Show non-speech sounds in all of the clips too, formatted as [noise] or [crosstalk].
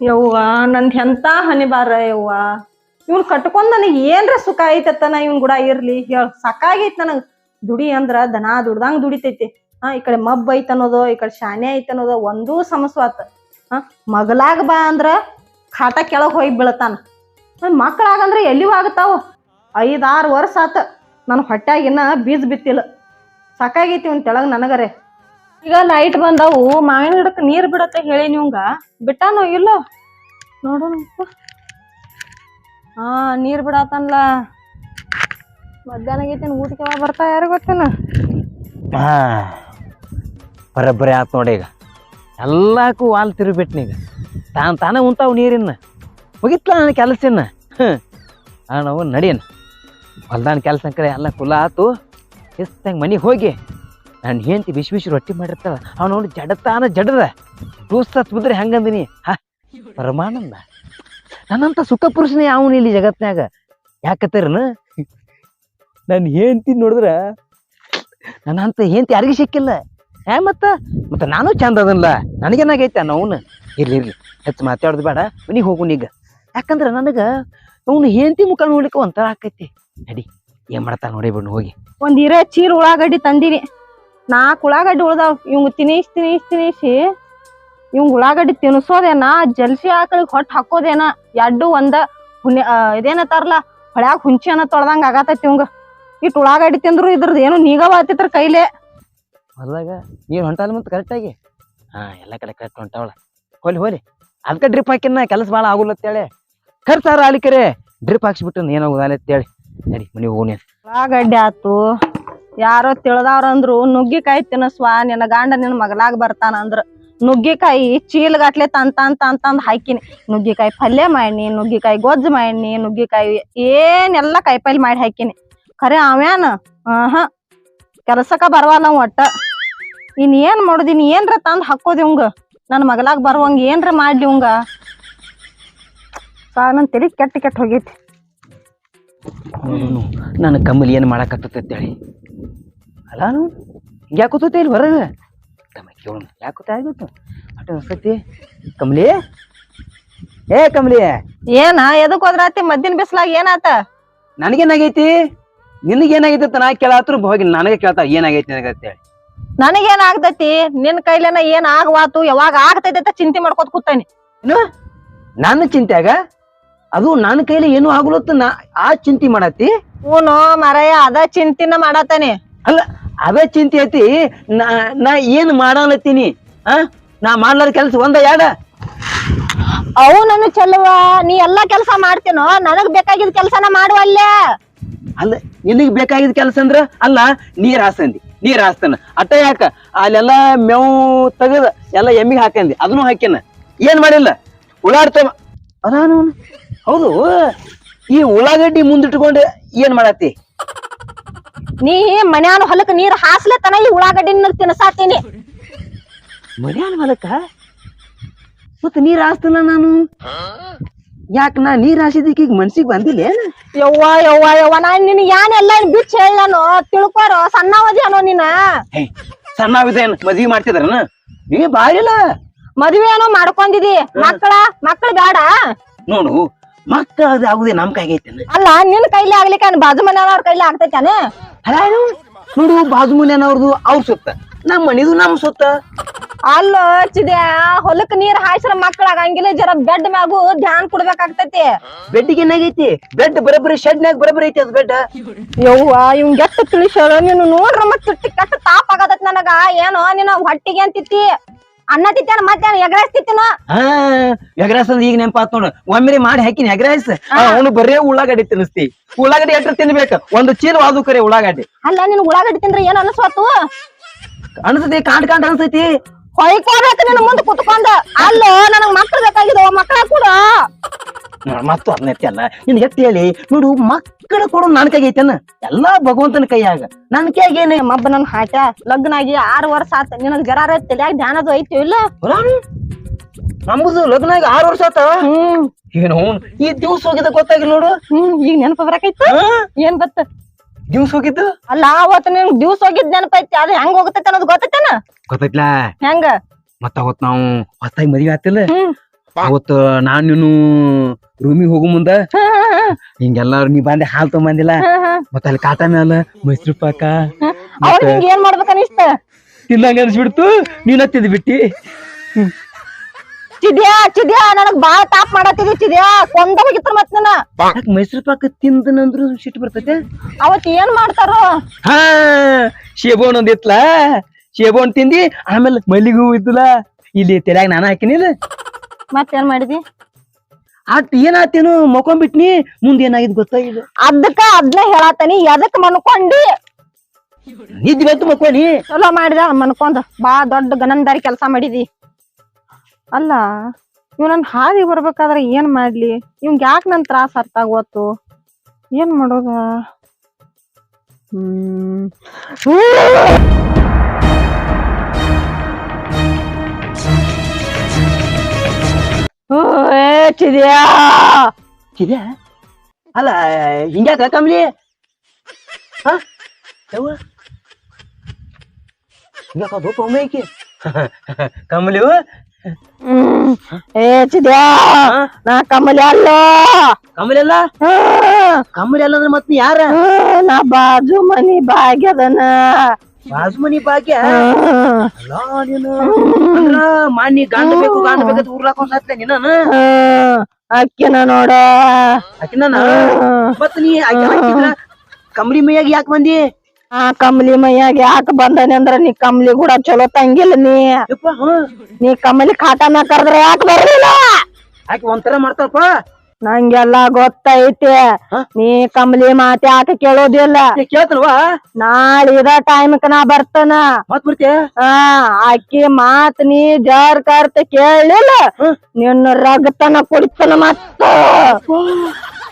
ಯವ್ವ ನಂದ್ ಎಂತ ಹನಿ ಬಾರ ಯವ್ವ. ಇವ್ನ್ ಕಟ್ಕೊಂಡ್ ನನಗ್ ಏನ್ರ ಸುಖ ಐತತ್ತ ನಾ ಇವ್ನ್ ಗುಡ ಇರ್ಲಿ. ಹೇಳ, ಸಾಕಾಗೈತ್ ನನಗ್. ದುಡಿ ಅಂದ್ರ ದನ ದುಡ್ದಂಗ್ ದುಡಿತೈತಿ. ಹಾ, ಈ ಕಡೆ ಮಬ್ ಐತ್ ಅನ್ನೋದು, ಈ ಕಡೆ ಶಾನೆ ಐತ್ ಅನ್ನೋದು ಒಂದೂ ಸಮಸ್ವಾತ ಹಾ, ಮಗಲಾಗ ಬಾ ಅಂದ್ರ ಖಾಟ ಕೆಳಗ್ ಹೋಗಿ ಬೀಳತಾನ. ಮಕ್ಕಳಾಗಂದ್ರ ಎಲ್ಲಿಯೂ ಆಗತ್ತಾವ? ಐದಾರು ವರ್ಷ ಆತ. ನನ್ ಹೊಟ್ಯಾಗಿನ್ನ ಬೀಜ ಬಿತ್ತಿಲ್ಲ. ಸಾಕಾಗೈತಿ ಇವ್ನ ತೆಳಗ್ ನನಗರೆ. ಈಗ ಲೈಟ್ ಬಂದಾವು, ಮಾವಿನ ಗಿಡಕ್ಕೆ ನೀರ್ ಬಿಡತ್ತೆ ಹೇಳಿ ನಿಮ್ಗ ಬಿಟ್ಟಾನೋ ಇಲ್ಲೋ? ನೋಡೋಣ. ಹಾ, ನೀರ್ ಬಿಡತ್ತನ್ಲ ಮಧ್ಯಾಹ್ನ ಗೀತಿನ ಊಟಕ್ಕೆ ಬರ್ತಾ ಯಾರು ಗೊತ್ತೇನ ಹಾ, ಬರಬ್ಬರಿ ಆತ್ ನೋಡಿ ಈಗ. ಎಲ್ಲಕ್ಕೂ ವಾಲ್ ತಿರುಬಿಟ್ ಈಗ. ತಾನು ತಾನೇ ಉಂತಾವು ನೀರಿನ ಮುಗಿತ್ಲ ನನ್ನ ಕೆಲಸನ ಹಾ ನಾವು ನಡೀನ. ಹೊಲ್ದಾನ ಕೆಲಸ ಕಡೆ ಎಲ್ಲ ಕುಲ ಆತು. ಎಷ್ಟಂಗೆ ಮನೆಗೆ ಹೋಗಿ ನಾನು ಹೆಂಡತಿ ಬಿಸಿ ರೊಟ್ಟಿ ಮಾಡಿರ್ತಾವ ಅವ್ನು ನೋಡಿ ಜಡತಾನ ಜಡದ. ದೋಸ್ತ ಬಿದ್ರೆ ಹೆಂಗಂದಿನಿ. ಹಾ, ಪರಮಾನಂದ. ನನ್ನಂತ ಸುಖ ಪುರುಷನೇ ಅವನು ಇಲ್ಲಿ ಜಗತ್ನ್ಯಾಗ? ಯಾಕತ್ತರನ? ನನ್ನ ಹೆಂಡತಿ ನೋಡಿದ್ರ ನನ್ನಂತ ಹೆಂಡತಿ ಯಾರಿಗೂ ಸಿಕ್ಕಿಲ್ಲ. ಹೇ ಮತ್ತ ಮತ್ತ ನಾನು ಚಂದ ಅದನ್ಲ. ನನಗೇನಾಗೈತೆ ಅವನು? ಇರ್ಲಿ ಇರ್ಲಿ. ಹೆಚ್ಚು ಮಾತಾಡೋದು ಬೇಡ, ಮನಿಗೆ ಹೋಗುನ್ ಈಗ ಯಾಕಂದ್ರೆ ನನಗೆ ಅವನು ಹೆಂಡತಿ ಮುಖ ನೋಡ್ಲಿಕ್ಕೆ ಒಂಥರ ಆಕೈತಿ. ನಡಿ, ಏನ್ ಮಾಡ್ತಾ ನೋಡಿ ಬಿಡು ಹೋಗಿ. ಒಂದ್ ಇರೋ ಚೀರ್ ಉಳ್ಳಾಗಡ್ಡಿ ತಂದಿನಿ. ನಾಲ್ಕು ಉಳ್ಳಾಗಡ್ಡಿ ಉಳ್ದಾವ್. ಇವ್ ತಿನಿಸ್ ತಿನಿಸ್ ತಿನಿಸಿ ಇವಂಗ ಉಳ್ಳಾಗಡ್ಡಿ ತಿನ್ಸೋದೇನ ಜಲ್ಸಿ ಆಕಳಿಗೆ ಹೊಟ್ಟು ಹಾಕೋದೇನ ಎರಡು ಒಂದ ಹುಣ್ಯ ಇದೇನತ್ತಾರಲ್ಲ ಹೊಳ್ಯಾಗ ಹುಂಚೆನ ತೊಳ್ದಂಗ ಆಗತೈತಿ ಇವಂಗ ಇಟ್ ಉಳ್ಳಾಗಡ್ಡಿ ತಿಂದ್ರು ಇದ್ರದ್ದು ಏನು ನೀಗವ ಆತಿತ್ರ ಕೈಲೆ. ಹೊಲ್ದಾಗ ನೀರು ಹೊಂಟಲ್ಲ ಮತ್ತೆ ಕರೆಕ್ಟಾಗಿ ಹಾ ಎಲ್ಲ ಕಡೆ ಕರೆಕ್ಟ್ ಹೊಂಟಾವಳ. ಹೋಲಿ ಹೋಲಿ. ಅದಕ್ಕೆ ಡ್ರಿಪ್ ಹಾಕಿನ ಕೆಲಸ ಭಾಳ ಆಗುಲ್ಲ ಅಂತೇಳಿ. ಖರ್ಚಾರ ಆಲಿಕರೆ ಡ್ರಿಪ್ ಹಾಕ್ಸ್ಬಿಟ್ಟು ಏನಾಗುದಲ್ಲ ಅಂತೇಳಿ. ನಡಿ ಮನೆಗೆ ಹೋಗಿ ಉಳ್ಳಾಗಡ್ಡಿ ಆತು. ಯಾರೋ ತಿಳ್ದವ್ರ ಅಂದ್ರು, ನುಗ್ಗಿಕಾಯಿ ತಿನ್ನಸ್ವಾ, ನಿನ್ನ ಗಂಡ ನಿನ್ನ ಮಗಲಾಗ ಬರ್ತಾನ ಅಂದ್ರ. ನುಗ್ಗಿಕಾಯಿ ಚೀಲಗಟ್ಲೆ ತಂದ್ ತಂದ್ ತಂದ್ ತಂದ್ ಹಾಕಿನಿ. ನುಗ್ಗಿಕಾಯಿ ಪಲ್ಯ ಮಾಡಿನಿ, ನುಗ್ಗಿಕಾಯಿ ಗೊಜ್ಜು ಮಾಡಿನಿ, ನುಗ್ಗಿಕಾಯಿ ಏನೆಲ್ಲ ಕಾಯಿಪಲ್ಲೆ ಮಾಡಿ ಹಾಕಿನಿ. ಖರೆ ಅವ್ಯಾನ ಆಹಾ, ಕೆಲಸಕ್ಕ ಬರವಲ್ಲ ಒಟ್ಟ. ಇನ್ ಏನ್ ಮಾಡುದಿನ್ ಏನ್ರ ತಂದ್ ಹಾಕೋದಿ ಇವಂಗ? ನನ್ ಮಗಲಾಗ್ ಬರುವಂಗ ಏನ್ರ ಮಾಡ್ಲಿ ಉಂಗ ನನ್ ಕೆಟ್ಟ ಕೆಟ್ಟ ಹೋಗೈತಿ. ನನ್ನ ಕಮ್ಮಲಿ ಏನ್ ಮಾಡಕತ್ತೇಳಿ ಅಲ್ಲ ಯಾಕೆ ಕೂತೈತೆ ಇಲ್ಲಿ ಹೊರಗೆ? ತಮ್ಮ ಕೇಳೋಣ ಯಾಕೆ ಕೂತ ಆಗಿತ್ತು ಅಟ ಅನ್ಸತಿ ಕಮಲಿ? ಏ ಕಮಲಿ! ಏನ ಎದಕ್ ಹೋದ್ರಾತಿ? ಮದ್ದಿನ ಬಿಸ್ಲಾಗ ಏನಾತ? ನನಗೇನಾಗೈತಿ? ನಿನಗೇನಾಗೈತಿ ನಾ ಕೇಳಾತ್ರ ಹೋಗಿ ನನಗೆ ಕೇಳ್ತಾ ಏನಾಗೈತಿ ನನಗೆ ಅಂತೇಳಿ ನನಗೇನ್ ಆಗ್ತೈತಿ ನಿನ್ ಕೈಲೇನ ಏನ್ ಆಗವಾತು? ಯಾವಾಗ ಆಗ್ತೈತಿ ಅಂತ ಚಿಂತೆ ಮಾಡ್ಕೋತ ಕೂತಾನಿ. ಏನು ನನ್ನ ಚಿಂತ್ಯಾಗ ಅದು ನನ್ನ ಕೈಲಿ ಏನು ಆಗ್ಲತ್ತ ನಾ ಆ ಚಿಂತೆ ಮಾಡತ್ತಿ? ಹ್ಞೂ ಮರಯ್ಯ ಅದ ಚಿಂತಿನ ಮಾಡತ್ತಾನೆ. ಅಲ್ಲ ಅದೇ ಚಿಂತೆ ಐತಿ. ನಾ ನಾ ಏನ್ ಮಾಡಲತ್ತೀನಿ ಆ? ನಾ ಮಾಡ್ಲಾರ ಕೆಲಸ ಒಂದ ಯಾಡ? ಅವು ನನ್ನ ಚಲುವ. ನೀ ಎಲ್ಲಾ ಕೆಲಸ ಮಾಡ್ತೀನೋ? ನನಗ್ ಬೇಕಾಗಿದ್ ಕೆಲಸನ ಮಾಡುವಲ್ಲೇ ಅಲ್ಲ. ನಿನಗ್ ಬೇಕಾಗಿದ್ ಕೆಲಸ ಅಂದ್ರ ಅಲ್ಲ ನೀರ್ ಹಾಸಂದಿ ನೀರ್ ಹಾಸ್ತಾನ. ಅಟ್ಟ ಯಾಕ? ಅಲ್ಲೆಲ್ಲ ಮೇವು ತೆಗದ ಎಲ್ಲ ಎಮ್ಮಿಗೆ ಹಾಕಂದಿ ಅದನ್ನು ಹಾಕ್ಯಾನ. ಏನ್ ಮಾಡಿಲ್ಲ? ಉಳ್ಳಾಡ್ತ ಅದಾನು ಹೌದು. ಈ ಉಳ್ಳಾಗಡ್ಡಿ ಮುಂದಿಟ್ಕೊಂಡು ಏನ್ ಮಾಡತ್ತಿ? ನೀ ಮನ್ಯಾನ ಹೊಲಕ್ ನೀರ್ ಹಾಸ್ಲತನ ಈ ಉಳ್ಳಾಗಡ್ಡಿ ನಿನಗ್ ತಿನ್ಸಾತೀನಿ. ಮನ್ಯಾನ ಹೊಲಕ್ಕ? ಮತ್ ನೀರ್ ಹಾಸ್ತಲ್ಲ ನಾನು? ಯಾಕ ನಾ ನೀರ್ ಹಾಸಿದಕ್ಕೆ ಈಗ ಮನ್ಸಿಗೆ ಬಂದಿಲ್ಲ ಯವ್ವಾ ಯವ್ವ ಯವ್ವ ಯವ್ವ ನಾನ್ ನಿನ್ ಯಾನ್ ಎಲ್ಲ ಬಿಚ್ಚ ಹೇಳನು ತಿಳ್ಕೊರೋ ಸಣ್ಣವದಿ ಅನೋ ನೀನ? ಹೇ ಸಣ್ಣವಿದೇನ್ ಮದ್ವಿ ಮಾಡ್ತಿದ್ರನ? ನೀ ಬಾರಿಲ್ಲ. ಮದ್ವೆ ಏನೋ ಮಾಡ್ಕೊಂಡಿದಿ. ಮಕ್ಕಳ ಮಕ್ಕಳು ಬೇಡ ನೋಡು ಮಕ್ಕಳ ಆಗುದೇ ನಮ್ ಕೈಗೈತೆ ಅಲ್ಲ ನಿನ್ ಕೈಲಿ ಆಗ್ಲಿಕ್ಕೆ ಬಾಜು ಬಾಜು ಮನೆಯವ್ರ ಕೈಲಿ ಆಗ್ತೈತಾನೆ? ನೋಡು ಬಾಜು ಮೂಲೆನವ್ರದು ಅವ್ರ ಸುತ್ತ. ನಮ್ಮ ಮನಿದು ನಮ್ ಸುತ್ತ. ಅಲ್ಲ ಚಿದ್ಯಾ ಹೊಲಕ್ ನೀರ್ ಹಾಯ್ಸ್ರ ಮಕ್ಕಳಾಗಂಗಿಲ್ಲ ಜರ ಬೆಡ್ ಮ್ಯಾಗು ಧ್ಯಾನ್ ಕೊಡ್ಬೇಕಾಗ್ತೈತಿ. ಬೆಡ್ಡಿಗೆ ಏನಾಗೈತಿ ಬೆಡ್ ಬರಬರಿ ಶೆಡ್ನ್ಯಾಗ ಬರಬರಿ ಐತಿ ಅದು ಬೆಡ್. ಯವ್ವ ಇವ್ ಗೆಟ್ಟ ತಿಳಿಸ್ಯಾರ. ನೀನು ನೋಡ್ರ ಮತ್ತ ಕಟ್ಟ ಕೆಟ್ಟ ತಾಪ್ ಆಗತೈತಿ ನನಗ. ಏನೋ ನೀನು ಹೊಟ್ಟಿಗೆ ಅಂತಿತ್ತಿ. ಅನ್ನ ತಿತ್ತೇನ ಮತ್ತೆ ಎಗ್ರಾಸ್ ತಿತ್ತಿನ ಹಾ ಎಗ್ರಾಸದ್ ಈಗ ನೆನಪಾತ್ ನೋಡು. ಒಮ್ಮೆ ಮಾಡಿ ಹಾಕಿನಿ ಎಗ್ರಾಸ್ ಅವನು ಬರೇ ಉಳ್ಳಾಗಡ್ಡಿ ತಿನ್ನಿಸ್ತಿ. ಉಳ್ಳಾಗಡ್ಡಿ ಎಟ್ರ ತಿನ್ಬೇಕು? ಒಂದು ಚೀಲ ಅದು ಕರೆ ಉಳ್ಳಾಗಡ್ಡಿ. ಅಲ್ಲ ನಿನ್ ಉಳ್ಳಾಗಡ್ಡಿ ತಿಂದ್ರೆ ಏನ್ ಅನಸ್ವತ್ತು ಅನ್ಸತಿ ಕಾಂಡ್ ಕಾಂಡ್ ಅನ್ಸೈತಿ. ಹೊಯ್ಕೋಬೇಕು ನಿನ್ನ ಮುಂದೆ ಕುತ್ಕೊಂಡ. ಅಲ್ಲೋ ನನಗ್ ಮಕ್ಳು ಬೇಕಾಗಿದವ ಮಕ್ಳ ಕೂಡ. ಮತ್ತು ಅದನ್ನೈತಿ ಅಲ್ಲ. ನಿನ್ ಎತ್ತಿ ಹೇಳಿ ನೋಡು ಮಕ್ಕಳ ಕೊಡು ನನ್ ಕೈಗೈತೇನ ಎಲ್ಲಾ ಭಗವಂತನ ಕೈಯಾಗ. ನನ್ ಕೈಯಾಗ ಏನೇ ಮಬ್ಬ ನನ್ ಹಾಟ ಲಗ್ನ ಆಗಿ ಆರು ವರ್ಷ ಆತ. ನಿನಗ್ ಜರಾರ ತಲ್ಯಾಗ ಧ್ಯಾನದು ಐತಿ ಇಲ್ಲ? ನಮ್ದು ಲಗ್ನ ಆಗಿ ಆರು ವರ್ಷ ಆತ. ಹ್ಮ್. ಏನು ಈ ದಿವ್ಸ ಹೋಗಿದ ಗೊತ್ತಾಗಿಲ್ಲ ನೋಡು. ಹ್ಮ್ ಈಗ ನೆನಪ ಬರಕೈತ? ಏನ್ ಬತ್ತ ದಿವ್ಸ ಹೋಗಿದ್ದು? ಅಲ್ಲ ಅವತ್ ನಿನ್ ದಿವ್ಸ ಹೋಗಿದ್ ನೆನಪೈತಿ ಅದ್ ಹೆಂಗ್ ಹೋಗತೈತಿ ಅನ್ನೋದು ಗೊತ್ತೈತೇನ? ಗೊತ್ತೈತ್ಲಾ? ಹೆಂಗ? ಮತ್ತ ಅವತ್ ನಾವು ಹೊತ್ತಾಗಿ ಮದ್ವೆ ಆತಿಲ್ಲ ಅವತ್ತು ನಾನ್ ನೀನು ರೂಮಿಗೆ ಹೋಗು ಮುಂದ. ಹಿಂಗೆಲ್ಲಾರು ನೀ ಬಂದೆ ಹಾಲ್ ತಗೊಂಬಂದಿಲ್ಲ. ಮತ್ತ ಅಲ್ಲಿ ಕಾಟ ಮ್ಯಾಲ ಮೈಸೂರು ಪಾಕ. ಅವ್ರ ನಿಂಗೆ ಏನ್ ಮಾಡ್ಬೇಕ ಅನಿಸ್ತ ತಿನ್ನಂಗ ಅನ್ಸ್ಬಿಡ್ತು. ನೀನ್ ಹತ್ತಿದ್ ಬಿಟ್ಟಿ. ಚಿದ್ಯಾ ಚಿದ್ಯಾ ನನಗ್ ಬಾಳ ತಾಪ್ ಮಾಡತ್ತಿದಿ ಚಿದ್ಯಾ ಕೊಂದ ಹೋಗಿತ್ತು ಮತ್ ನನ್ನ. ಯಾಕ್ ಮೈಸೂರು ಪಾಕ ತಿಂದನಂದ್ರು ಸಿಟ್ಟು ಬರ್ತೈತೆ? ಅವತ್ ಏನ್ ಮಾಡ್ತಾರೋ? ಹಾ ಶೇಬೋನ್ ಇತ್ಲ? ಶೇಬೋನ್ ತಿಂದಿ ಆಮೇಲೆ ಮಲ್ಲಿಗೆ ಹೂ ಇದ್ದಲ? ಇಲ್ಲಿ ತಲ್ಯಾಗ ನಾನು ಹಾಕಿನಿಲ್ಲ ಮತ್ತೇನ್ ಏನ್ ಮಾಡಿದಿ? ಅಟ್ ಏನಾತೇನು ಮಕೊಂಬಿಟ್ನಿ ಮುಂದೆ ಏನಾಗಿದ್ ಗೊತ್ತಾಗಿಲ್ಲ. ಅದಕ್ಕ ಅದ್ನ ಹೇಳಾತನಿ ಎದಕ್ ಮನ್ಕೊಂಡಿ? ನಿದ್ದೆ ಬಂತು ಮಕ್ಕೋನಿ. ಚಲೋ ಮಾಡಿದ ಮನ್ಕೊಂಡ್ ಬಾ ದೊಡ್ಡ ಗನಂದಾರಿ ಕೆಲಸ ಮಾಡಿದಿ. ಅಲ್ಲ, ಇವ್ ನನ್ ಹಾದಿ ಬರ್ಬೇಕಾದ್ರೆ ಏನ್ ಮಾಡ್ಲಿ? ಇವಂಗ್ ಯಾಕೆ ನನ್ ತ್ರಾಸ ಅರ್ಥ ಆಗೋತು? ಏನ್ ಮಾಡೋದ? ಹ್ಮ್. ಚಿದ್ಯಾ! ಇದೆ ಅಲ್ಲ, ಹಿಂಗ್ಯಾಕ [laughs] ಕಮ್ಲಿ ಹಿಂಗ್ಯಾಕ ದೂಪ ಒಮ್ಮೆ ಕಮ್ಲಿ ಕಮಲಿ ಹ್ಮ್ ಏ ಚಿದ್ಯಾ ನಾ ಕಮಲಿ ಅಲ್ಲ. ಕಮಲಿ ಅಲ್ಲ. ಕಮಲಿ ಅಲ್ಲ ಅಂದ್ರೆ ಮತ್ತೆ ಯಾರ? ಹ್ಮ್, ನಾ ಬಾಜು ಮನಿ ಭಾಗ್ಯದನ ಬಾಜುಮನಿ ಭಾಗ್ಯ? ಹ್ಮ್. ಅಲ್ಲ ನೀನು. ಮಾನಿ ಗಂಡ ಬೇಕು ಗಂಡ ಬೇಕಂತ ಊರ್ಲಾಕೊಂಡ್ ಸಾತ್ಲೆ ನೀನ. ಅಕ್ಕಿನ ನೋಡ. ಆಕಿನ ಹ್ಮ್. ಮತ್ ನೀ ಹಾಕಿದ್ರ? ಕಮಲಿ ಮೈಯಾಗ ಯಾಕೆ ಬಂದಿ? ಆ ಕಮಲಿ ಮೈಯಾಗ ಯಾಕ ಬಂದನೆ ಅಂದ್ರ ನೀ ಕಮಲಿ ಕೂಡ ಚಲೋ ತಂಗಿಲ್ಲ ನೀ. ನೀ ಕಮಲಿ ಕಾಟ ಮ್ಯಾಗ ಕರೆದ್ರ ಯಾಕ ಬರ್ಲಿಲ್ಲ? ಆಕಿ ಒಂಥರ ಮಾಡ್ತಾರಪ್ಪ? ನಂಗೆಲ್ಲ ಗೊತ್ತೈತಿ. ನೀ ಕಮಲಿ ಮಾತ್ ಯಾಕ ಕೇಳೋದಿಲ್ಲ? ಕೇಳ್ತಲ್ವಾ? ನಾಳೆ ಇದ ಟೈಮ್ಕ ನಾ ಬರ್ತನ. ಹಾ ಅಕ್ಕಿ ಮಾತ್ ನೀ ಜರ್ ಕರ್ತ ಕೇಳಿಲ್ಲ. ನಿನ್ನ ರಗತನ ಕುಡಿತನ ಮತ್ತ.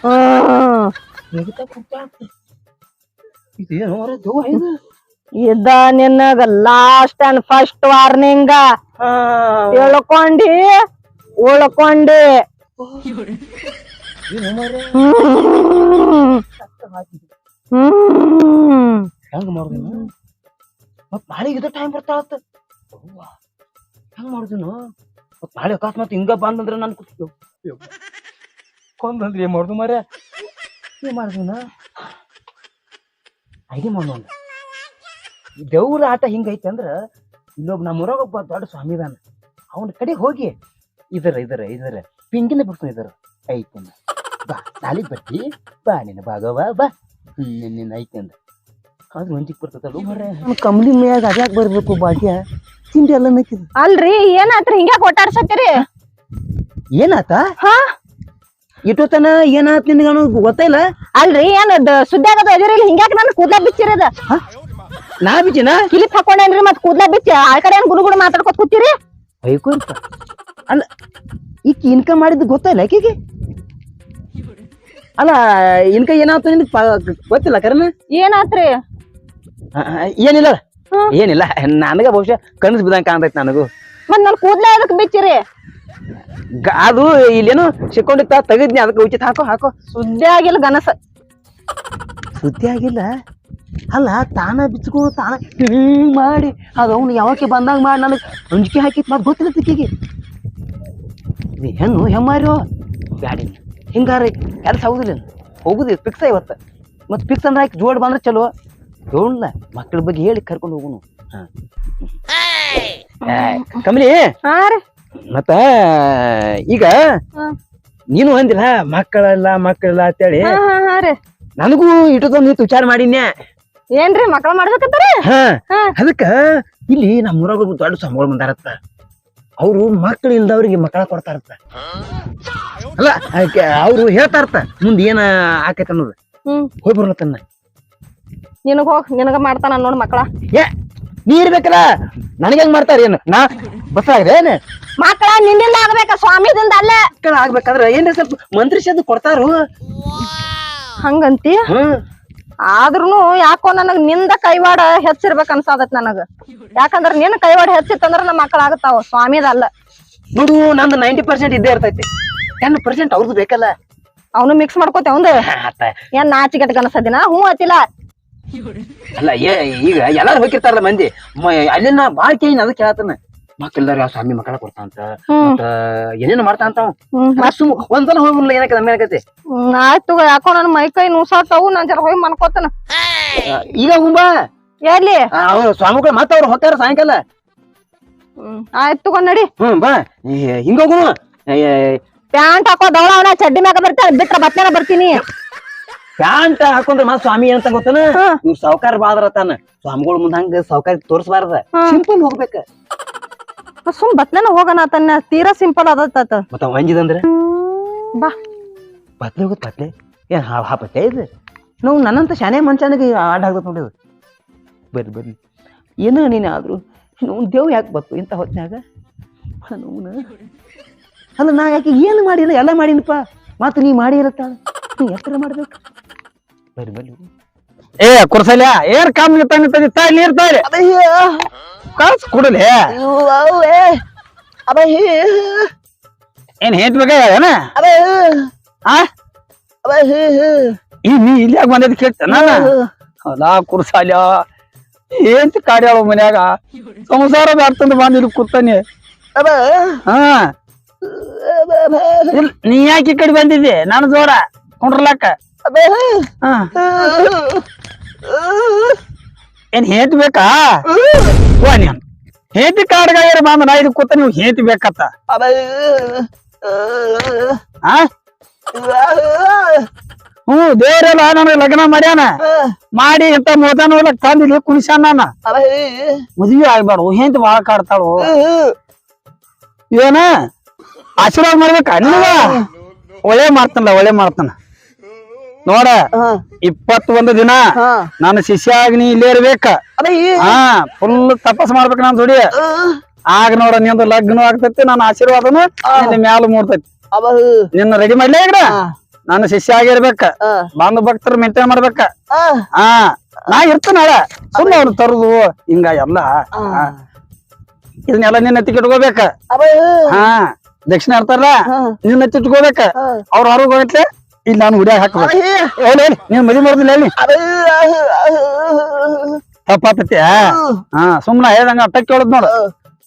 ಹ್ಮ್. ಇದು? ನಿನ್ನಗ ಲಾಸ್ಟ್ ಅಂಡ್ ಫಸ್ಟ್ ವಾರ್ನಿಂಗ್ ತಿಳ್ಕೊಂಡಿ ಉಳ್ಕೊಂಡಿ. ಹ್ಮ್ ಹೆಂಗ್ ಮಾಡುದನು ಮತ್ ನಾಳೆ ಇದ ಟೈಮ್ ಬರ್ತಾಳತ್ತ ಅವ್ವ, ಹೆಂಗ್ ಮಾಡುದನು ಮತ್ ನಾಳೆ ಅಕಸ್ಮಾತ್ ಹಿಂಗ ಬಂದ್ರೆ ನನ್ ಕೊಂದಂದ್ರೆ ಏನ್ ಮಾಡುದು ಏನ್ ಮಾಡುದನ ಐಡಿ ಮಾಡೋಣ ದೇವ್ರ ಆಟ ಹಿಂಗೈತೆ ಅಂದ್ರ ಇಲ್ಲೊಬ್ಬ ನಮ್ಮೂರಾಗ ಒಬ್ಬ ದೊಡ್ಡ ಸ್ವಾಮಿ ಇದಾನ. ಅವನ ಕಡೆಗೆ ಹೋಗಿ ಇದರ ಇದರ ಇದರ. ಪಿಂಗಿನ ಬಿಡ್ತಾನೆ ಇದರ. ಐತೆ ಬಾ ನಾಲಿಗೆ ಬರ್ತಿ ಬಾ ನಿನ್ನ ಭಾಗವ ಬಾ. ನಿನ್ನ ನಿನ್ನ ಐತೆ ಅಂದ. ಅದು ಮಂಜಿಗೆ ಬರ್ತದಲ್ಲ ಕಮಲಿ ಮೇಯಾಗ ಅದ್ಯಾಕೆ ಬರ್ಬೇಕು ಭಾಗ್ಯ? ತಿಂಡಿ ಎಲ್ಲ ನಕ್ಕಿದ್ ಅಲ್ರಿ ಏನಾತ್ರಿ ಹಿಂಗ್ಯಾ ಓಟಾಡ್ಸತ್ತೀರಿ ಏನಾತ? ಹಾ? ಇಟ್ಟೋತನ ಏನಾತ್ ನಿನ್ಗೆ ಅನ್ನೋದು ಗೊತ್ತಿಲ್ಲ ಅಲ್ರಿ ಏನ್ ದ- ಸುದ್ದಿ ಆಗದ ನಾನು ಹಿಂಗ್ಯಾಕ ನನ್ ಕೂದ್ಲ ಬಿಚ್ಚಿರದ? ನಾ ಬಿಜಿನ ಕಿಲಿಪ್ ಹಾಕೊಂಡೇನ್ರಿ ಮತ್ ಕೂದ್ಲ ಬಿಚ್ಚಿ ಆ ಕಡೆ ಏನ್ ಗುಡುಗುಡು ಮಾತಾಡ್ಕೊತ ಕೂತೀರಿ? ಬೈಕೋರ್ಪ ಅಲ್ಲ ಈಕಿ ಇನ್ಕಮ್ ಮಾಡಿದ್ದು ಗೊತ್ತಿಲ್ಲ ಆಕಿಗೆ? ಅಲ್ಲ ಇನ್ಕ ಏನಾತ ನಿನ್ಗೆ ಗೊತ್ತಿಲ್ಲ ಕರನ ಏನಾತ್ರಿ? ಏನಿಲ್ಲ. ಏನಿಲ್ಲ ನನಗ ಬಹುಶಃ ಕನಸು ಬಿದ್ದಂಗ ಕಾಣ್ತೈತಿ ನನಗೂ. ಮತ್ ನನ್ ಕೂದ್ಲ ಅದಕ್ಕೆ ಬಿಚ್ಚಿರಿ? ಅದು ಇಲ್ಲೇನು ಸಿಕ್ಕೊಂಡಿತ್ತ ತೆಗದ್ನಿ ಅದಕ್ಕೆ ಉಚಿತ ಹಾಕೋ ಹಾಕೋ. ಸುದ್ದಿ ಆಗಿಲ್ಲ ಗನಸ. ಸುದ್ದಿ ಆಗಿಲ್ಲ? ಅಲ್ಲ ತಾನ ಬಿಚ್ಕೋ ತಾನ ಹಿಂಗ್ ಮಾಡಿ. ಅದು ಅವ್ನು ಯಾವಕ್ಕೆ ಬಂದಾಗ ಮಾಡಿ ನನಗೆ ಅಂಜಿಕೆ ಹಾಕಿತ್ ಮತ್ತೆ ಗೊತ್ತಿಲ್ಲ ತಿಕ್ಕಿಗೆ ಇದು ಹೆಣ್ಣು ಹೆಮ್ಮಾರೋ ಬ್ಯಾಡಿ ಹಿಂಗಾರಿ ಕೆಲಸ ಆಗುದಿಲ್ಲ ಇನ್ನು. ಹೋಗುದು ಫಿಕ್ಸ್ ಇವತ್ತು. ಮತ್ತೆ ಫಿಕ್ಸ್ ಅಂದ್ರೆ ಹಾಕಿ ಜೋಡ್ ಬಂದ್ರೆ ಚಲೋ. ಜೋಡ್ಲ ಮಕ್ಕಳ ಬಗ್ಗೆ ಹೇಳಿ ಕರ್ಕೊಂಡು ಹೋಗುನು. ಹಾ. ಕಮಲಿ! ಹಾ ರೀ. ಮತ್ತ ಈಗ. ನೀನು ಅಂದಿಲ್ಲ ಮಕ್ಕಳಲ್ಲ ಮಕ್ಕಳಲ್ಲ ಅಂತೇಳಿ ನನಗೂ ಇಟ್ಟದೊಂದು ನೀತು ವಿಚಾರ ಮಾಡಿನ್ಯ? ಏನ್ರಿ ಮಕ್ಕಳು ಮಾಡ್ಬೇಕಂತಾರೆ. ಅದಕ್ಕ ಇಲ್ಲಿ ನಮ್ಮ ಊರಾಗ ದೊಡ್ಡ ಸಂಬಳ ಬಂದಾರತ್ತ. ಅವರು ಮಕ್ಕಳು ಇಲ್ದವ್ರಿಗೆ ಮಕ್ಕಳ ಕೊಡ್ತಾರತ್ತ. ಅಲ್ಲ ಅವ್ರು ಹೇಳ್ತಾರತ್ತ ಮುಂದ್ ಏನ ಆಕೈತ ಅನ್ನೋದು. ಹೋಗಿ ಬರ್ಲತ್ತನ್ನ. ನಿನಗ್ ಹೋಗ್ ನಿನಗ ಮಾಡ್ತಾನ ನೋಡ್ ಮಕ್ಕಳ. ಏ ನೀ ಇರ್ಬೇಕಲ್ಲ ನನಗೆ ಹೆಂಗ್ ಮಾಡ್ತಾರ ಏನು? ನಾ ಬಸ್ ಏನು ಏನ್? ಮಕ್ಕಳ ನಿನ್ನಿಂದ ಆಗ್ಬೇಕ ಸ್ವಾಮಿದಿಂದ ಅಲ್ಲ. ಮಕ್ಕಳ ಆಗ್ಬೇಕಂದ್ರ ಏನ್ರ ಸ್ವಲ್ಪ ಮಂತ್ರಿಷದ್ದು ಕೊಡ್ತಾರು? ಹಂಗಂತಿ? ಹ್ಮ್ ಆದ್ರೂನು ಯಾಕೋ ನನಗ್ನಿಂದ ಕೈವಾಡ ಹೆಚ್ಚಿರ್ಬೇಕ ಅನ್ಸಾದತ್ ನನಗ. ಯಾಕಂದ್ರ ನಿನ್ ಕೈವಾಡ ಹೆಚ್ಚಿತ್ತಂದ್ರ ನಮ್ಮ ಮಕ್ಕಳ ಆಗತ್ತಾವ ಸ್ವಾಮಿದಲ್ಲ ನೋಡು ನಂದು ನೈಂಟಿ ಪರ್ಸೆಂಟ್ ಇದ್ದೇ ಇರ್ತೈತಿ. ಟೆನ್ ಪರ್ಸೆಂಟ್ ಅವ್ರದ್ದು ಬೇಕಲ್ಲ. ಅವನು ಮಿಕ್ಸ್ ಮಾಡ್ಕೋತೆ ಅವಂದು ಆತ. ಏನ್ ನಾಚಿಕೆಟ್ ಕನಸದಿನ ಹ್ಞೂ ಅತಿಲ್ಲ ಅಲ್ಲ ಏ ಈಗ ಎಲ್ಲಾರು ಹೋಗಿರ್ತಾರಲ್ಲ ಮಂದಿ. ಅಲ್ಲಿನ ಬಾಕಿ ಕೇಳಿನ ಅದಕ್ಕೆ ಹೇಳ್ತಾನ. ಮಕ್ಕಳೆಲ್ಲ ಸ್ವಾಮಿ ಮಕ್ಕಳ ಕೊಡ್ತಾಂತ ಮತ್ತ ಏನೇನು ಮಾಡ್ತಾ ಅಂತ ಅವ. ಹ್ಮ್. ಅದ್ ಸುಮ್ ಒಂದ್ಸಲ ಹೋಗ್ಬಿಡ್ಲ ಏನಕ್ಕೆ ನಮ್ಮ ಏನಕತಿ ಆಯ್ತು ಯಾಕೋ ನನ್ ಮೈ ಕೈ ನುಸಾತಾವು ನಾನ್ ಜರ ಹೋಗಿ ಮನ್ಕೋತನ ಈಗ ಹುಂಬಾ ಎಲ್ಲಿ? ಅವ್ರು ಸ್ವಾಮಿಗಳು ಮತ್ತ ಅವ್ರು ಹೋಗ್ತಾರ ಸಾಯಂಕಾಲ? ಆಯ್ತು ತಗೋ ನಡಿ. ಹ್ಮ್ ಬಾ. ಹಿಂಗ ಹೋಗುನು. ಪ್ಯಾಂಟ್ ಹಾಕೋ ದವಳ ಅವನ ಚಡ್ಡಿ ಮ್ಯಾಗ ಬರ್ತಾರ ಬಿಟ್ರ ಬತ್ತೇನ ಬರ್ತೀನಿ. ಪ್ಯಾಂಟ್ ಹಾಕೊಂಡ್ರೆ ಮತ್ ಸ್ವಾಮಿ ಅಂತ ಗೊತ್ತಾನ? ಇವ್ ಸಾವುಕಾರ ಸಾವ್ಕಾರ ಬಾದ್ರ ತಾನ. ಸ್ವಾಮಿಗಳ ಮುಂದ ಹಂಗ ಸಾವುಕಾರ ತೋರ್ಸಬಾರ್ದ. ಸಿಂಪಲ್ ಹೋಗ್ಬೇಕ. ಸುಮ್ ಬತ್ಲೇನ ಹೋಗೋಣ ತನ್ನ. ತೀರಾ ಸಿಂಪಲ್ ಅದತ್ತ ಮತ್ತ ಅವ ಅಂಜಿದಂದ್ರ ಬಾ. ಬತ್ಲೆ ಹೋಗುತ್ತ ಬತ್ಲೆ. ಏನ್ ಹಾ ಹಾ ಬತ್ತೆ ಇದು ನಾವು ನನ್ನಂತ ಶಾನೆ ಮನುಷ್ಯನಿಗೆ ಆಡ್ ಆಗ್ತದ ನೋಡಿದ್ರು ಬರ್ರಿ ಬರ್ರಿ. ಏನೋ ನೀನು ಆದ್ರು ನಾವು ದೇವ್ ಯಾಕೆ ಬತ್ತು ಇಂಥ ಹೊತ್ನ್ಯಾಗ? ನೋವ್ನ. ಅಲ್ಲ ನಾ ಯಾಕೆ ಏನು ಮಾಡಿಲ್ಲ? ಎಲ್ಲ ಮಾಡಿನಪ್ಪ. ಮತ್ತು ನೀ ಮಾಡಿ ಇರುತ್ತಾಳ ನೀ ಎತ್ತರ ಮಾಡ್ಬೇಕು. ಬರ್ರಿ ಬರ್ರಿ ಏ ಕುರ್ಸಲ್ಯ ಏನ್ ಕಾಮ್ ತಂದಿ ತಾಯಿ ನೀರ್ ತಾಯಿ ಕಳ್ಸ್ ಕುಡಲಿ ಏನ್ ಹೇಟ್ ಬೇಕ ಏನ? ಈ ನೀ ಇಲ್ಲಿ ಯಾಕೆ ಬಂದದ್ ಕೇಳ್ತ ನಾನು? ಅಲ್ಲ ಕುರ್ಸಾಲ್ಯ? ಏನ್ ಕಾರ್ಯಾಳ ಮನ್ಯಾಗ? ಸಂಸಾರ ಬ್ಯಾಡ್ತಂದ್ ಬಂದಿರು ಇಲ್ಲಿ ಕೂತಾನೆ. ಹಾ. ನೀ ಯಾಕೆ ಈ ಕಡೆ ಬಂದಿದ್ದೆ? ನಾನು ಜೋರ ಕುಂಡ್ರಲಾಕ ಏನ್ ಹೇಟ್ ಬೇಕಾ? ಓ ನೀನ್ ಹೇತಿ ಕಾಡ್ಗಾಯರ ಬಂದ ನಾ ಇದು ಕೂತ ನೀವು ಹೇತಿ ಬೇಕತ್ತ. ಹ್ಮ್ ದೇವರೆಲ್ಲ ನನಗೆ ಲಗ್ನ ಮಾಡ್ಯಾನ. ಮಾಡಿ ಎಂತ ಮೋದನ ಹೋಗ್ಲಕ್ ತಂದಿಲ್ಲ ಕುಣಿಸ್ಯಾನ ನಾನ. ಮದ್ವಿ ಆಗ್ಬಾರ್ದು ಹೇಂತ ಬಾಳ ಕಾಡ್ತಾಳು. ಏನ? ಆಶೀರ್ವಾದ ಮಾಡ್ಬೇಕಾ ಒಳ್ಳೆ ಮಾಡ್ತಾನಲ್ಲ ಒಳ್ಳೆ ಮಾಡ್ತಾನ. ನೋಡ ಇಪ್ಪತ್ತೊಂದು ದಿನ ನಾನು ಶಿಷ್ಯ ಆಗಿ ನೀ ಇಲ್ಲೇ ಇರ್ಬೇಕ. ಹಾ ಫುಲ್ ತಪಸ್ ಮಾಡ್ಬೇಕು ನಾನ್ ದುಡಿ ಆಗ ನೋಡ ನಿಂದು ಲಗ್ನ ಆಗ್ತೈತಿ ನನ್ನ ಆಶೀರ್ವಾದನು ನಿನ್ನ ಮ್ಯಾಲ ಮೂಡ್ತೈತಿ. ನಿನ್ನ ರೆಡಿ ಮಾಡ್ಲೇ ಈಗ ನಾನು ಶಿಷ್ಯ ಆಗಿರ್ಬೇಕ ಬಂದು ಭಕ್ತರು ಮೇಂಟೈನ್ ಮಾಡ್ಬೇಕ. ಹಾ. ನಾ ಇರ್ತೇನೆ ಸುಮ್ಮನೆ ಅವ್ರು ತರುದು. ಹಿಂಗ ಎಲ್ಲ. ಇದನ್ನೆಲ್ಲ ನಿನ್ನ ಎತ್ತಿಗೆ ಇಟ್ಕೋಬೇಕ. ಹಾ. ದಕ್ಷಿಣ ಇರ್ತಾರಲ್ಲ ನಿನ್ನ ಎತ್ತಿ ಇಟ್ಕೋಬೇಕ. ಅವ್ರ ಹೊರಗೆ ಇಲ್ಲಿ ನಾನು ಉಡಿಯಾಗ ಹಾಕಬೇಕು. ಹೇಳಿ ನೀನ್ ಮದಿ ಮಾಡೋದಿಲ್ಲ ಹೇಳಿ ತಪ್ಪಾತತಿ ಹಾ ಸುಮ್ನ ಹೇಳ್ದಂಗ ಅಟ್ಟ ಕೇಳದ್ ನೋಡು.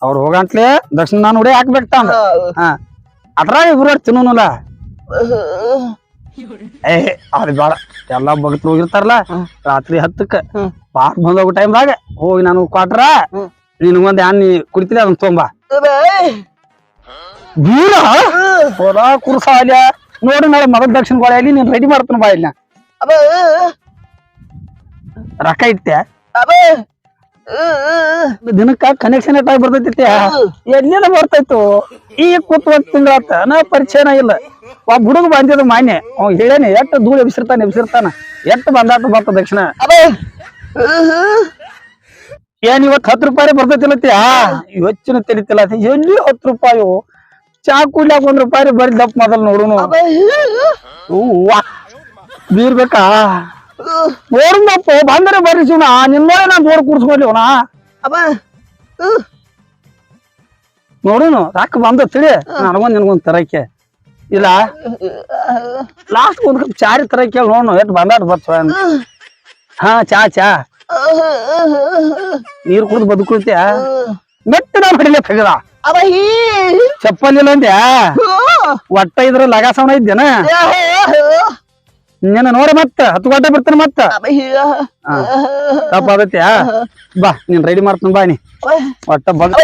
ಅವ್ರು ಹೋಗಂತ್ಲೆ ದಕ್ಷಿಣ ನಾನು ಉಡಿ ಹಾಕ್ಬೇಕು ಹಾ. ಅದ್ರಾಗ ಇಬ್ರು ತಿನ್ನೋನಲ್ಲ? ಏ ಅದು ಬೇಡ. ಎಲ್ಲ ಭಕ್ತರು ಹೋಗಿರ್ತಾರಲ್ಲ ರಾತ್ರಿ ಹತ್ತಕ್ಕ. ಪಾಕ್ ಬಂದೋಗ ಟೈಮ್ದಾಗ ಹೋಗಿ ನಾನು ಕ್ವಾಟ್ರ ನಿನಗೊಂದು ಯಾನ್ ಕುಡಿತೀನಿ ಅದನ್ನ ತೊಂಬ ಬೀರ ಹೊರ ಕುರ್ಸ ನೋಡಿ ನಾಳೆ ಮಗದ ದಕ್ಷಿಣ ಗೋಳೆಯಲ್ಲಿ ನೀನ್ ರೆಡಿ ಮಾಡ್ತಾನ ಬಾ ಇಲ್ಲ ರೊಕ್ಕ ಇಟ್ಟೆ. ದಿನಕ್ಕ ಕನೆಕ್ಷನ್ ಎಟ್ಟಾಗಿ ಬರ್ತೈತಿ ಎಲ್ಲಿಂದ ಬರ್ತೈತು? ಈಗ ಕೂತ್ ಒಂದ್ ತಿಂಗಳಾತ ನಾ ಪರಿಚಯನ ಇಲ್ಲ. ಒಬ್ಬ ಹುಡುಗ ಬಂದಿದ ಮಾನ್ಯ. ಅವ್ ಹೇಳೇನೆ ಎಷ್ಟ್ ಧೂಳು ಎಬ್ಸಿರ್ತಾನ ಎಬ್ಸಿರ್ತಾನ. ಎಷ್ಟ್ ಬಂದಾಟ ಬರ್ತ ದಕ್ಷಿಣ? ಏನ್ ಇವತ್ ಹತ್ತು ರೂಪಾಯಿ ಬರ್ತೈತಿಲ್ಲತ್ತಿ ಯೋಚನೆ ತಿಳಿತಿಲ್ಲ ಎಲ್ಲಿ ಹತ್ತು ರೂಪಾಯಿ? ಚಾ ಕುಡ್ಲಾಕ ಒಂದ್ ರೂಪಾಯಿ ಬರೀ ದಪ್ಪ ಮೊದಲ್ ನೋಡುನು. ಅವ್ವ. ಬೀರ್ಬೇಕಾ ಓರ್ನಪ್ಪ ಬಂದರೆ ಬರ್ರಿ ಶಿವನ ನಿನ್ನೋಳೆ ನಾ ದೂರ ಕೂರ್ಸ್ಕೊಡ್ಲಿ ಅವನ. ನೋಡುನು ರೊಕ್ಕ ಬಂದ ತಿಳಿ. ನನಗೊಂದ್ ನಿನಗೊಂದ್ ತರಕ್ಕೆ ಇಲ್ಲ? ಲಾಸ್ಟ್ ಒಂದ್ ಕಪ್ ಚಾರಿ ತರಕ್ಕೆ ಹೇಳಿ ನೋಡು ಎಷ್ಟ್ ಬಂದಾಟ ಬರ್ತವ ಹಾ. ಚಾ ಚಾ. ನೀರ್ ಕುಡ್ದು ಬದುಕುಳ್ತ್ಯ ಮೆಟ್ಟ ನಾ ಹೊಡಿಲೆ ತೆಗದ? ಚಪ್ಪಲ್ ಇಲ್ಲ ಅಂದ್ಯಾ ಒಟ್ಟ ಇದ್ರ ಲಗಾಸವನ ಇದ್ದೇನ? ನಿನ್ನ ನೋಡ ಮತ್ತ ಹತ್ತು ಗಂಟೆ ಬರ್ತೇನೆ ಮತ್ತ. ತಪ್ಪ ಆಗತ್ಯಾ ಬಾ ನೀನ್ ರೆಡಿ ಮಾಡ್ತೀನಿ ಬಾ ನೀ. ಒಟ್ಟ ಬಗ್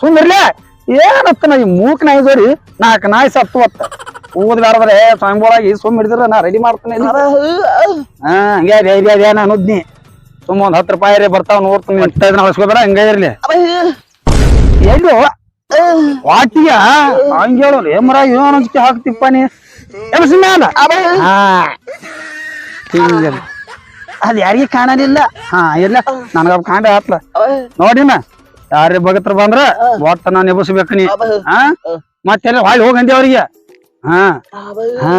ಸುಂದರ್ಲೆ ಏನತ್ತ ನಾ ಈ ಮೂಕ್ ನಾಯಿ ಜೋಡಿ ನಾಲ್ಕು ನಾಯಿ ಸತ್ತು ಒತ್ತ ಸ್ವಾಮಿ ಬೋಳಾಗಿ ಸುಮ್ ಹಿಡಿದ್ರ ನಾ ರೆಡಿ ಮಾಡ್ತಾನೆ. ಹಾ ಹಂಗೆ ಧೈರ್ಯ ನಾನು ಅನ್ನೋದ್ನಿ ಸುಮ್ಮ ಒಂದ್ ಹತ್ತು ರೂಪಾಯಿ ಬರ್ತಾವ ನೋಡ್ತೀನಿ. ಒಟ್ಟ ಇದನ್ನ ಹೊಳ್ಸ್ಕೊಬೇಡ ಹಂಗ ಇರ್ಲಿ. ಎಲ್ಲಿ ವಾಟಿಯ? ಹಂಗ ಹೇಳೋನು. ಏಮರ ಏನೋ ಅಂಜಿಕೆ ಹಾಕ್ತಿಪ್ಪ ನೀ. ಎಬ್ಸ್ ಮ್ಯಾಲ ಹಾ. ಹಿಂಗ ಅದ್ ಯಾರಿಗೆ ಕಾಣಲಿಲ್ಲ. ಹಾ ಇಲ್ಲ. ನನಗ ಕಾಂಡ ಆತ್ಲ. ನೋಡಿನ? ಯಾರೇ ಭಗತ್ರ ಬಂದ್ರ ಒಟ್ಟ ನಾನು ಎಬ್ಸ್ಬೇಕು ನೀ. ಹಾ? ಮತ್ತೆ ಹಾಳಿ ಹೋಗಂದಿ ಅವ್ರಿಗೆ. ಹಾ. ಹಾ.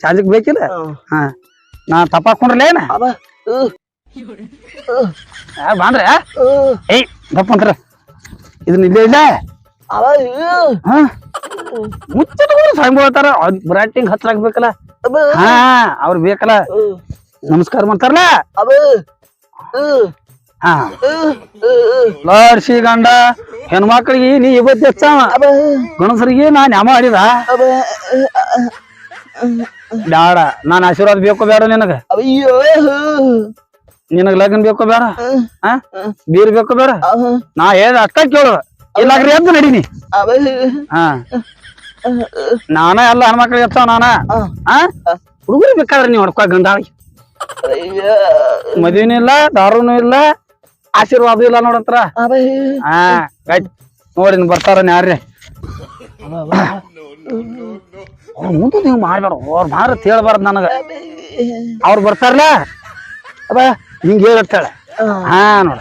ಚಾರ್ಜಕ್ ಬೇಕಿಲ್ಲ? ಹಾ. ನಾ ತಪ್ಪಾಕೊಂಡ್ರಲ್ಲೇನ? ಬಂದ್ರ ಆ, ದಪ್ಪ ಏಯ್ ದಪ್ಪಂತ್ರ ಇದನ್ನ ಇಲ್ಲೇ ಇಲ್ಲ? ಹಾ? ಮುಚ್ಚಿಟ್ಕೊಂಡು ಸಾಯ್ಬೋತಾರ ಬ್ರಾಟಿಂಗ್ ಹತ್ರ ಆಗ್ಬೇಕಲ್ಲ. ಹಾ ಅವ್ರು ಬೇಕಲ್ಲ. ನಮಸ್ಕಾರ ಮಾಡ್ತಾರಲ್ಲ? ಹಾ. ಲಾಡ್ಸಿ ಗಂಡ ಹೆಣ್ಮಕ್ಳಿಗೆ ನೀ ಇವತ್ತು ಹೆಚ್ಚಾವ ಗಣಸರಿಗೆ ನಾ ನ್ಯಾಮ ಆಡಿದ ಬ್ಯಾಡ. ನಾನು ಆಶೀರ್ವಾದ ಬೇಕು ಬೇಡ ನಿನಗ? ಅಯ್ಯೋ ನಿನಗ ಲಗ್ನ ಬೇಕೋ ಬೇಡ? ಬೀರ್ ಬೇಕೋ ಬೇಡ? ನಾ ಹೇಳ ಅಕ್ಕ ಕೇಳು. ಇಲ್ಲಾಗ್ರಿ ಎದ್ದು ನಡೀನಿ. ಹಾ. ನಾನ ಎಲ್ಲ ಹೆಣ್ಮಕ್ಳಿಗೆ ನಾನ. ಹಾ. ಹುಡುಗರು ಬೇಕಾದ್ರೆ ನೀವು ಹೊಡ್ಕೊ ಗಂಡಾಳಿ ಮದುವೆ ಇಲ್ಲ ದಾರೂನು ಇಲ್ಲ ಆಶೀರ್ವಾದ ಇಲ್ಲ ನೋಡಂತ್ರ ಹಾ ಆಯ್ತು ನೋಡಿ ಬರ್ತಾರ ಯಾರ್ರಿ? ಅವ್ರ ಮುಂದೆ ನೀವು ಮಾಡ್ಬೇಡ ಅವ್ರ ಮಾರ ಹೇಳ್ಬಾರ್ದು ನನಗ. ಅವ್ರು ಬರ್ತಾರಲ್ಲ ಅಬ್ಬ. ಹಿಂಗ ಹೇಳತ್ತಾಳೆ ಹಾ ನೋಡ.